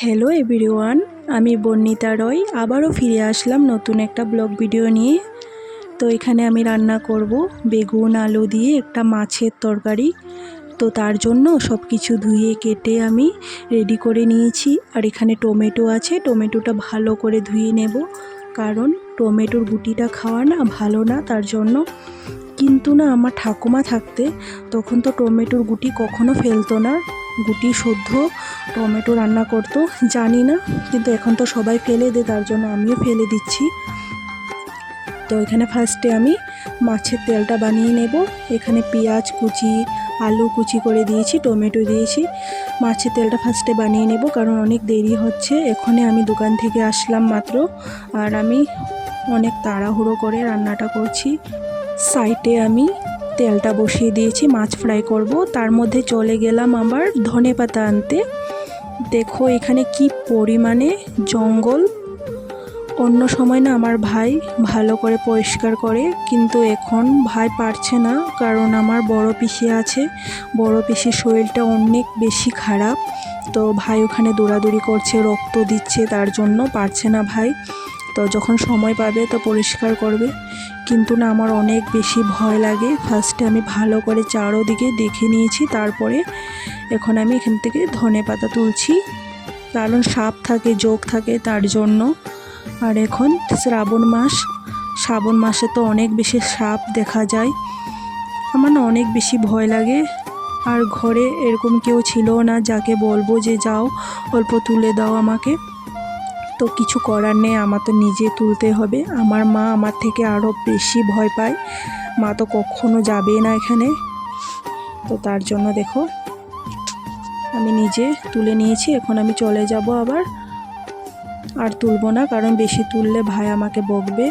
Hello everyone আমি বর্ণিতা রয়, আবারও ফিরে আসলাম নতুন একটা ব্লগ ভিডিও নিয়ে। তো এখানে আমি রান্না করব বেগুন, আলু দিয়ে একটা মাছের তরকারি। তো তার জন্য সব কিছু ধুয়ে কেটে আমি রেডি করে নিয়েছি। আর এখানে টমেটো আছে, টমেটোটা ভালো করে ধুয়ে নেব। কারণ টমেটোর গুটিটা খাওয়া না ভালো না, তার জন্য। কিন্তু না, আমার ঠাকুমা থাকতে, তখন তো টমেটোর গুটি কখনো ফেলতো না। গুটি শুদ্ধ, টমেটো রান্না করতো, জানি না, কিন্তু এখন তো সবাই ফেলে দেয় তার জন্য আমিও ফেলে দিচ্ছি। তো এখানে ফার্স্টে আমি মাছের তেলটা বানিয়ে নেব। এখানে পেঁয়াজ কুচি, আলু কুচি করে দিয়েছি, টমেটো দিয়েছি। মাছের তেলটা ফার্স্টে বানিয়ে নেব, কারণ অনেক দেরি হচ্ছে। এখনই আমি দোকান থেকে আসলাম মাত্র, আর আমি অনেক তাড়াহুড়ো করে রান্নাটা করছি। সাইটে আমি তেলটা বসিয়ে দিয়েছি, মাছ ফ্রাই করব। তার মধ্যে চলে গেলাম আবার ধনে পাতা আনতে। দেখো এখানে কি পরিমাণে জঙ্গল। অন্য সময় না আমার ভাই ভালো করে পরিষ্কার করে, কিন্তু এখন ভাই পারছে না, কারণ আমার বড় পিসি আছে। বড় পিসির শরীরটা অনেক বেশি খারাপ, তো ভাই ওখানে দৌড়াদৌড়ি করছে, রক্ত দিচ্ছে, তার জন্য পারছে না ভাই। তো যখন সময় পাবে তো পরিষ্কার করবে। কিন্তু না, আমার অনেক বেশি ভয় লাগে। ফার্স্টে আমি ভালো করে চারোদিকে দেখে নিয়েছি, তারপরে এখন আমি এখান থেকে ধনে পাতা তুলছি। কারণ সাপ থাকে, যোগ থাকে তার জন্য। আর এখন শ্রাবণ মাস। শ্রাবণ মাসে তো অনেক বেশি সাপ দেখা যায়। আমার না অনেক বেশি ভয় লাগে। আর ঘরে এরকম কেউ ছিল না, যাকে বলব যে যাও, অল্প তুলে দাও আমাকে। তো কিছু করার নেই, আমার তো নিজে তুলতে হবে। আমার মা আমার থেকে আরও বেশি ভয় পায়। মা তো কখনো যাবে না এখানে। তো তার জন্য দেখো, আমি নিজে তুলে নিয়েছি, এখন আমি চলে যাব আবার। আর তুলবো না, কারণ বেশি তুললে ভাই আমাকে বকবে।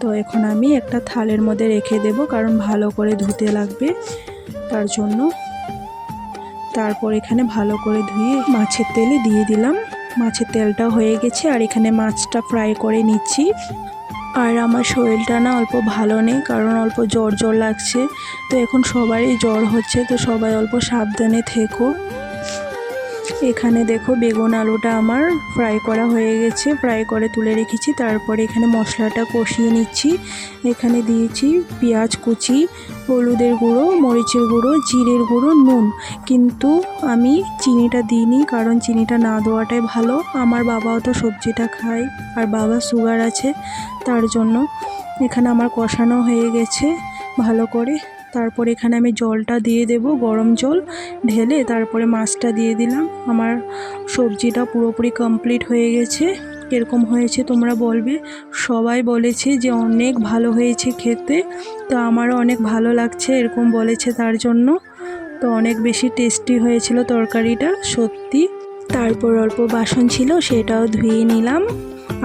তো এখন আমি একটা থালের মধ্যে রেখে দেব, কারণ ভালো করে ধুতে লাগবে। তার জন্য তারপর এখানে ভালো করে ধুয়ে মাছের তেলে দিয়ে দিলাম। মাছের তেলটা হয়ে গেছে আর এখানে মাছটা ফ্রাই করে নিচ্ছি। আর আমার শরীরটা না অল্প ভালো নেই, কারণ অল্প জ্বর জ্বর লাগছে। তো এখন সবারই জ্বর হচ্ছে, তো সবাই অল্প সাবধানে থেকো। এখানে দেখো বেগুন আলুটা আমার ফ্রাই করা হয়ে গেছে। ফ্রাই করে তুলে রেখেছি, তারপরে এখানে মশলাটা কষিয়ে নিচ্ছি। এখানে দিয়েছি পেঁয়াজ কুচি, হলুদের গুঁড়ো, মরিচের গুঁড়ো, জিরের গুঁড়ো, নুন। কিন্তু আমি চিনিটা দিইনি, কারণ চিনিটা না দেওয়াটাই ভালো। আমার বাবাও তো সবজিটা খায়, আর বাবা সুগার আছে, তার জন্য এখানে আমার কষানো হয়ে গেছে ভালো করে। তারপর এখানে আমি জলটা দিয়ে দেব, গরম জল ঢেলে তারপরে মাছটা দিয়ে দিলাম। আমার সবজিটা পুরোপুরি কমপ্লিট হয়ে গেছে। এরকম হয়েছে তোমরা বলবে? সবাই বলেছে যে অনেক ভালো হয়েছে খেতে। তো আমারও অনেক ভালো লাগছে এরকম বলেছে তার জন্য। তো অনেক বেশি টেস্টি হয়েছিল তরকারিটা, সত্যি। তারপর অল্প বাসন ছিল, সেটাও ধুয়ে নিলাম।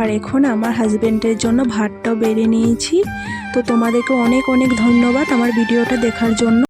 আর এখন আমার হাজব্যান্ডের জন্য ভাতটাও বেড়ে নিয়েছি। তো তোমাদেরকে অনেক অনেক ধন্যবাদ আমার ভিডিওটা দেখার জন্য।